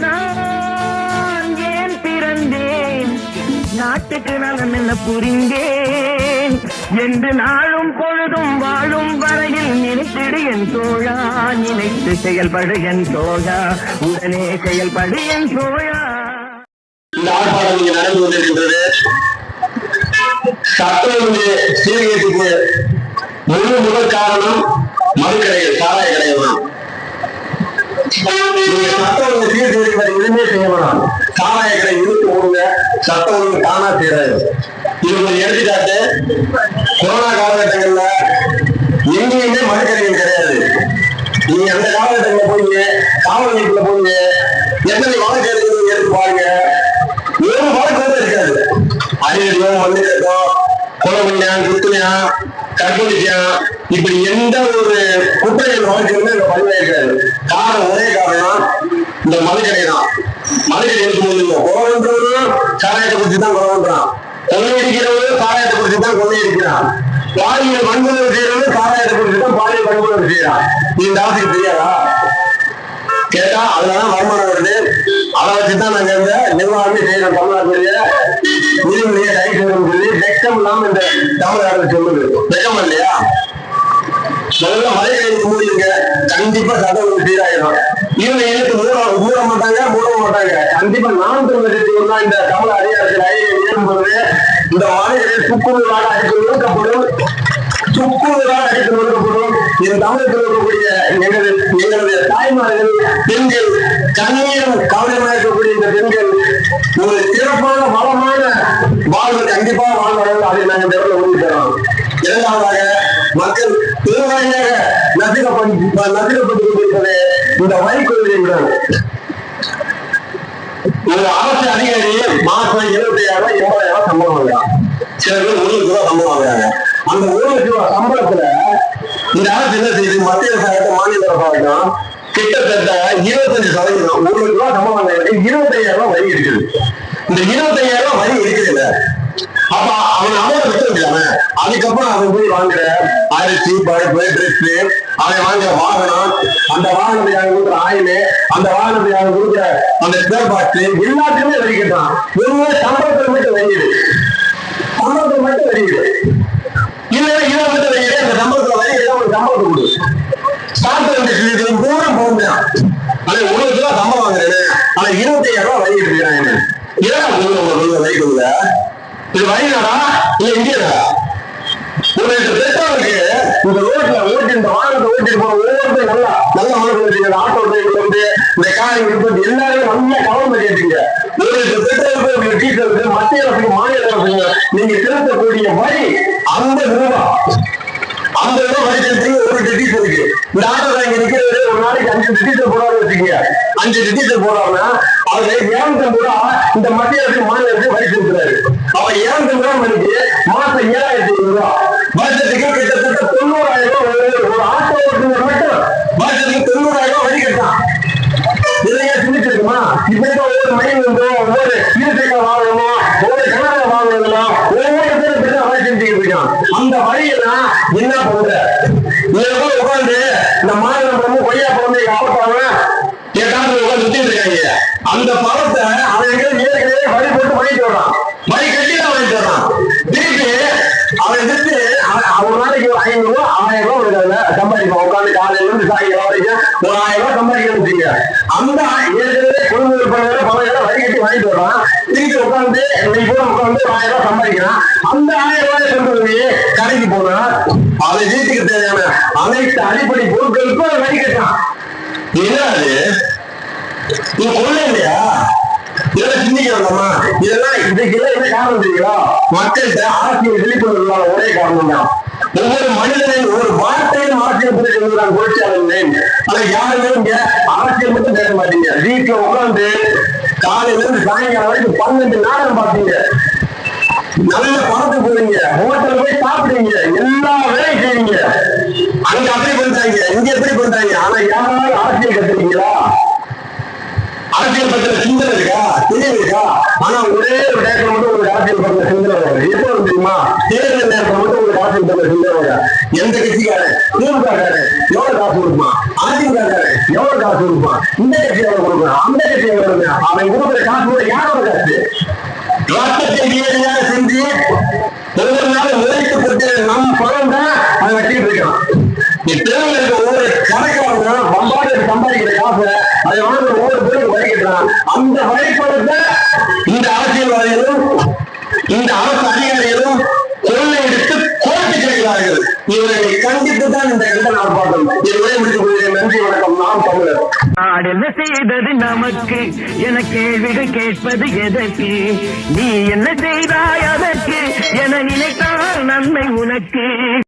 நான் ஏன் பிறந்தேன்? நாட்டுக்கு நலம் என்ன புரிந்தேன்? என்று நாளும் பொழுதும் வாழும் வரையில் நினைத்திடு என் தோழா நினைத்து செயல்படு என் தோழா உடனே செயல்படு என் தோழா. இந்த ஆர்ப்பாட்டம் இங்க நடந்து கொண்டிருக்கின்றது. சட்டங்களுடைய சீர்கேட்டுக்கு முழு முதல் காரணம் மதுக்கடைகள் சாராய கடைகள் தான். நீங்க சட்டம் ஒழுங்கு சீர்கேட்டுக்கு எதுவுமே செய்ய வேணாம் சாராய கடை இழுத்து போடுங்க சட்டம் ஒழுங்கு தானா செய்யறாரு இது ஒரு எடுத்துக்காட்டு கொரோனா காலகட்டங்கள்ல எங்கேயுமே மதுக்கடைகள் கிடையாது. நீங்க அந்த காலகட்டங்கள்ல போய் காவல் நிலையத்துல போய் எத்தனை வழக்கு எடுக்கணும் எடுத்து பாருங்க. ஒரு வழக்கு கூட இருக்காது. அரியடியோ மண்ணுக்கட்டோ கொலை பண்ணியான் குத்துனியான் கற்பழிச்சான் இப்படி எந்த ஒரு குற்றங்கள் வாழ்க்கையுமே இங்க பதிவாயிருக்காரு காரணம் ஒரே காரணம் இந்த மதுக்கடை தான். மதுக்கடை இருக்கும்போது இல்லை குறவன்றவரும் சாராயத்தை பத்தி தான் குறவன்றான் கொள்ளையடிக்கிறவரும் சாராயத்தை பத்தி தான் கொள்ளையடிக்கிறான் பாலியல் வன்முறை செய்யறவரும் சாராயத்தை பத்தி தான் பாலியல் வன்முறை செய்யறான். இந்த ஆசைக்கு தெரியாதா? கேட்டா அதுலதான் வருமானம் வருது. அதை வச்சுதான் நாங்க இந்த நிர்வாகமே செய்யறோம் தமிழ்நாட்டுடைய நீதிமொழியை கை செய்யணும் சொல்லி வெக்கம் இல்லாம இந்த தமிழ்நாடு சொல்லுது. வெக்கம் இல்லையா? நல்லா மழை கழிவு மூடிங்க கண்டிப்பா சட்டம் ஒழுங்கு சீராயிடும் இவங்க எனக்கு மூட மூட மாட்டாங்க மூட மாட்டாங்க. கண்டிப்பா நான் தமிழகத்தில் தான் இந்த தமிழ் அதிகாரத்தில் ஐஏ ஏறும்போது இந்த மலைகளில் சுக்குநூறாக அடித்து நொறுக்கப்படும். சுக்குநூறாக அடித்து நொறுக்கப்படும். இந்த தமிழகத்தில் இருக்கக்கூடிய எங்களது எங்களுடைய தாய்மார்கள் பெண்கள் கண்ணீர் கவலையாக பெருவாரியாக இந்த வரி ஒரு அரசு அதிகாரி மாசம் இருபத்தி ஆயிரம் எண்பதாயிரம் சம்பளம் வாங்குறாங்க சில பேர் ஒரு லட்ச ரூபா சம்பளம் வாங்குறாங்க அந்த ஒரு லட்ச ரூபா சம்பளத்துல இந்த அரசு என்ன செய்யுது மத்திய அரசாங்கத்தை மாநில அரசாங்கம் கிட்டத்தட்ட இருபத்தஞ்சு சதவீதம் ஒரு லட்ச ரூபா சம்பளம் வாங்குறாங்க இருபத்தாயிரம் ரூபாய் வரி இருக்குது. இந்த இருபத்தையாயிரம் ரூபாய் வரி இருக்குதுல்ல அப்ப அதுக்கப்புறம் அவன் போய் வாங்குற அரிசி பருப்பு ட்ரெஸ் அவன் வாங்குற வாகனம் அந்த வாகனத்தை அவன் கொடுக்குற ஆயில் அந்த வாகனத்தை அவன் கொடுக்குற அந்த ஸ்பேர் பார்ட்ஸ் எல்லாத்துக்குமே வரி கட்டான் சம்பளத்தில் மட்டும் வரியுது சம்பளத்தில் மட்டும் வரியுது இல்ல இதை மட்டும் வரியுது அந்த சம்பளத்துல வரி ஏதோ ஒரு சம்பளத்தை கொடு. ஸ்டார்ட் இண்டஸ்ட்ரி பூரா போக முடியும் ஆனா ஒரு லட்ச சம்பளம் வாங்குறேன். ஆனா இருபத்தி ஐயாயிரம் ரூபாய் வரி எடுத்துக்கிறாங்க ஏன் உங்களுக்கு வரி கொடுக்குற இது வயநாடா இல்ல இந்தியா ஒரு இந்த ரோட்ல ஓட்டி இந்த வாகனத்தை ஓட்டிட்டு போற ஒவ்வொருத்தரும் நல்லா நல்ல மனசு ஆட்டோ டிரைவர் வந்து இந்த காரை வந்து எல்லாரும் கவனம் பண்ணிட்டீங்க ஒரு லிட்டர் பெட்ரோலுக்கு மத்திய அரசுக்கு மாநில நீங்க செலுத்தக்கூடிய வரி அந்த ரூபா. அந்த ரூபா வரி செலுத்தி ஒரு இந்த ஆட்டோ இங்க ஒரு நாளைக்கு அஞ்சு டீசல் போடாம வச்சுக்கீங்க. அஞ்சு டீசல் போடாம அதுல ஏழு ரூபா இந்த மத்திய அரசு மாநில அரசு வரி செலுத்துறாரு அவன் ஏழு ரூபா மணிக்கு மாசம் ஏழாயிரத்தி ஐநூறு ரூபா. இப்ப ஒவ்வொரு மைன் உண்டோ ஒவ்வொரு இருசைக்கிள் வாங்கணுமோ ஒவ்வொரு கிணறு வாங்கணுமோ ஒவ்வொருத்தரும் இப்படி வரி செஞ்சுக்கிட்டு இருக்கான். அந்த வரியெல்லாம் என்ன பண்ற? இதுல போய் உட்காந்து இந்த மாநில பழமும் கொய்யா பழமும் எங்க ஆப்பாங்க என் காலத்துல உட்காந்து சுத்திட்டு இருக்காங்க. அந்த பழத்தை அவன் எங்க ஏற்கனவே வரி போட்டு வாங்கிட்டு வரான் வரி கட்டி தான் வாங்கிட்டு வரான் திருப்பி அவன் எடுத்து அவன் ஒரு நாளைக்கு ஐநூறு ரூபா ஆயிரம் ரூபாய் கொடுக்காங்க சம்பாதிப்பான் உட்காந்து காலையில இருந்து சாயங்காலம் வரைக்கும் ஒரு ஆயிரம் ரூபாய் சம்பாதிக்கணும் வச்சுங்க அந்த ஏற்கனவே கொள்முதல் பண்ண பணம் எல்லாம் வரி கட்டி வாங்கிட்டு வரான் திருப்பி உட்காந்து இன்னைக்கு கூட உட்காந்து ஆயிரம் ரூபாய் சம்பாதிக்கிறான் அந்த ஆயிரம் ரூபாய் கொண்டு கடைக்கு போனா அதை வீட்டுக்கு தேவையான அனைத்து அடிப்படை பொருட்களுக்கும் அதை வரி கட்டான் என்ன அது நீ கொள்ள இல்லையா இதெல்லாம் சிந்திக்கிறோம்மா இதெல்லாம் இதுக்கெல்லாம் என்ன காரணம் தெரியுங்களா மக்கள்கிட்ட அரசியல் விழிப்புணர்வு ஒரே காரணம் தான் ஒவ்வொரு மனிதனை ஒரு வார்த்தையும் அரசியல் புரிந்து நான் புரட்சியாளர் அதை யாருமே இங்க அரசியல் மட்டும் பேச மாட்டீங்க. வீட்டுல உட்காந்து காலையில இருந்து சாயங்காலம் வரைக்கும் பன்னெண்டு நாடகம் பார்த்தீங்க நல்ல பணத்துக்கு போறீங்க ஹோட்டல் போய் சாப்பிடுறீங்க எல்லா வேலையும் செய்வீங்க. அங்க அப்படி பண்றாங்க இங்க எப்படி பண்றாங்க ஆனா யாராவது அரசியல் கத்துறீங்களா? அரசியல் பத்திர சிந்தனை இருக்கா? தெளிவு இருக்கா? ஆனா ஒரே ஒரு நேரத்தில் மட்டும் உங்களுக்கு அரசியல் பத்திர சிந்தனை வரும் எப்போ வரும் தெரியுமா? தேர்தல் நேரத்தில் மட்டும் உங்களுக்கு அரசியல் பத்திர சிந்தனை வரும் எந்த கட்சிக்காரன்? திமுக காரன் எவ்வளவு காசு கொடுப்பான்? அதிமுக காரன் எவ்வளவு காசு கொடுப்பான்? இந்த கட்சி எவ்வளவு கொடுப்பான் அந்த கட்சி எவ்வளவு கொடுப்பான் அவன் கொடுக்குற காசு கூட யாரோட காசு? ரத்தத்தை நேரடியாக செஞ்சு ஒவ்வொரு உழைத்து கொடுத்து நம் பணம் தான் அதை வச்சுட்டு இருக்கான். நீ தெருவில் இருக்க ஒவ்வொரு கணக்காரன் பம்பாடு சம்பாதிக்கிற காசை அதை வந்து ஒவ்வொரு பேருக்கு வரைக்கிறான் அந்த வரைப்படத்தை இந்த அரசியல்வாதிகளும் இந்த அரசு அதிகாரிகளும் கொள்ளையடித்து கோர்ட்டு கிடைக்கிறார்கள் இவர்களை கண்டித்து தான் இந்த இடத்தை நான் பார்த்தோம் இதுவரை முடித்துக் கொள்கிறேன் நன்றி வணக்கம். நாம் தமிழர். நாடு என்ன செய்தது நமக்கு என கேள்விகள் கேட்பது எதற்கு? நீ என்ன செய்தாய் அதற்கு? என நினைத்தால் நன்மை உனக்கு.